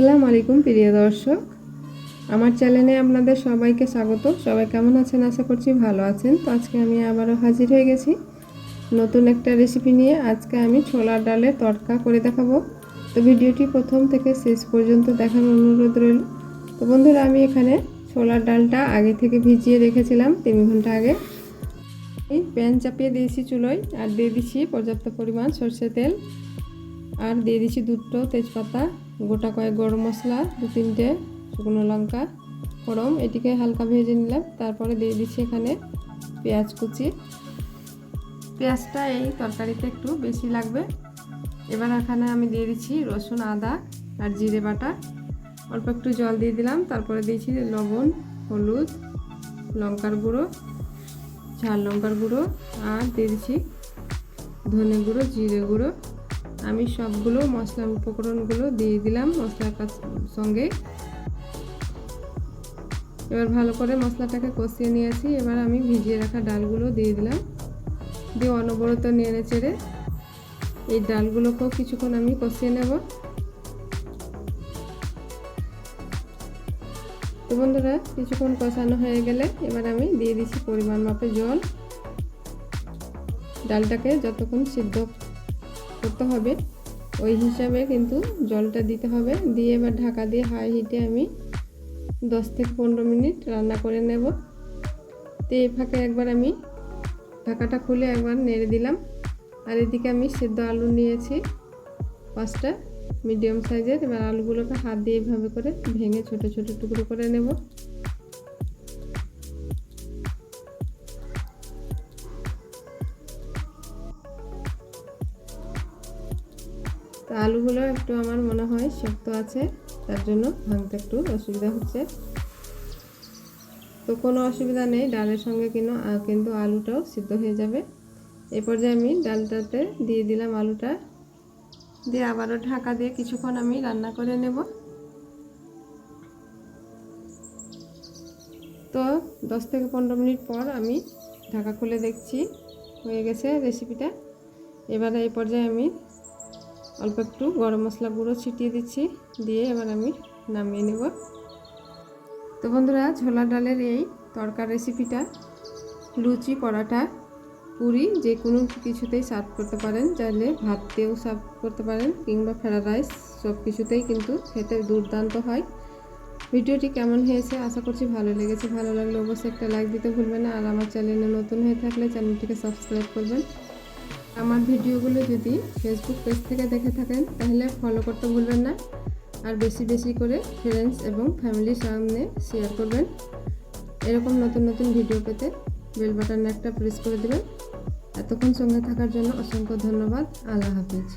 আসসালামু আলাইকুম, প্রিয় দর্শক। আমার চ্যানেলে আপনাদের সবাইকে স্বাগত। সবাই কেমন আছেন? আশা করছি ভালো আছেন। তো আজকে আমি আবারও হাজির হয়ে গেছি নতুন একটা রেসিপি নিয়ে। আজকে আমি ছোলার ডালের তড়কা করে দেখাবো। তো ভিডিওটি প্রথম থেকে শেষ পর্যন্ত দেখার অনুরোধ রইল। তো বন্ধুরা, আমি এখানে ছোলার ডালটা আগে থেকে ভিজিয়ে রেখেছিলাম তিন ঘণ্টা আগে। এই প্যান চাপিয়ে দিয়েছি চুলোয় আর দিয়ে দিচ্ছি পর্যাপ্ত পরিমাণ সর্ষে তেল। আর দিয়ে দিচ্ছি দুটো তেজপাতা। গোটা কয়েক গরম মশলা দু তিনটে শুকনো লঙ্কা, গরম এটিকে হালকা ভেজে নিলাম। তারপরে দিয়ে দিচ্ছি এখানে পেঁয়াজ কুচি। পেঁয়াজটা এই তরকারিতে একটু বেশি লাগবে। এবার এখানে আমি দিয়ে দিচ্ছি রসুন, আদা আর জিরে বাটা। অল্প একটু জল দিয়ে দিলাম। তারপরে দিয়েছি লবণ, হলুদ, লঙ্কার গুঁড়ো, ঝাল লঙ্কার গুঁড়ো। আর দিয়ে দিচ্ছি ধনে গুঁড়ো, জিরে গুঁড়ো। আমি সবগুলো মশলার উপকরণগুলো দিয়ে দিলাম মশলার সঙ্গে। এবার ভালো করে মশলাটাকে কষিয়ে নিয়েছি। এবার আমি ভিজিয়ে রাখা ডালগুলো দিয়ে দিলাম। দিয়ে অনবরত নেড়ে চেড়ে এই ডালগুলোকেও কিছুক্ষণ আমি কষিয়ে নেব। তো বন্ধুরা, কিছুক্ষণ কষানো হয়ে গেলে এবার আমি দিয়ে দিচ্ছি পরিমাণ মাপে জল। ডালটাকে যতক্ষণ সিদ্ধ করতে হবে। ওই হিসাবে কিন্তু জলটা দিতে হবে। দিয়ে এবার ঢাকা দিয়ে হাই হিটে আমি দশ থেকে পনেরো মিনিট রান্না করে নেব। তো এই ফাঁকে একবার আমি ঢাকাটা খুলে একবার নেড়ে দিলাম। আর এদিকে আমি সেদ্ধ আলু নিয়েছি। পাঁচটা মিডিয়াম সাইজের এবার আলুগুলোকে হাত দিয়ে এভাবে করে ভেঙে ছোট ছোট টুকরো করে নেব। তো আলুগুলো একটু আমার মনে হয় শক্ত আছে, তার জন্য ভাঙতে একটু অসুবিধা হচ্ছে। তো কোনো অসুবিধা নেই, ডালের সঙ্গে কিন্তু কিন্তু আলুটাও সিদ্ধ হয়ে যাবে। এ পর্যায়ে আমি ডালটাতে দিয়ে দিলাম আলুটা। দিয়ে আবারও ঢাকা দিয়ে কিছুক্ষণ আমি রান্না করে নেব। তো দশ থেকে পনেরো মিনিট পর আমি ঢাকা খুলে দেখছি, হয়ে গেছে রেসিপিটা এবারে এই পর্যায়ে আমি অল্প একটু গরম মশলা গুঁড়ো ছিটিয়ে দিচ্ছি, দিয়ে এবার আমি নামিয়ে নেব। তো বন্ধুরা ছোলা ডালের এই তরকার রেসিপিটা লুচি পরাঠা পুরি, যে কোনো কিছুতেই সার্ভ করতে পারেন। চাইলে ভাত দিয়েও সার্ভ করতে পারেন, কিংবা ফ্রায়েড রাইস সব কিছুতেই কিন্তু খেতে দুর্দান্ত হয়। ভিডিওটি কেমন হয়েছে আশা করছি ভালো লেগেছে। ভালো লাগলে অবশ্যই একটা লাইক দিতে ভুলবেন না। আর আমার চ্যানেলে নতুন হয়ে থাকলে চ্যানেলটিকে সাবস্ক্রাইব করবেন। আমার ভিডিওগুলো যদি ফেসবুক পেজ থেকে দেখে থাকেন, তাহলে ফলো করতে ভুলবেন না। আর বেশি বেশি করে ফ্রেন্ডস এবং ফ্যামিলির সামনে শেয়ার করবেন। এরকম নতুন নতুন ভিডিও পেতে বেল বাটন একটা প্রেস করে দেবেন। এতক্ষণ সঙ্গে থাকার জন্য অসংখ্য ধন্যবাদ। আল্লাহ হাফিজ।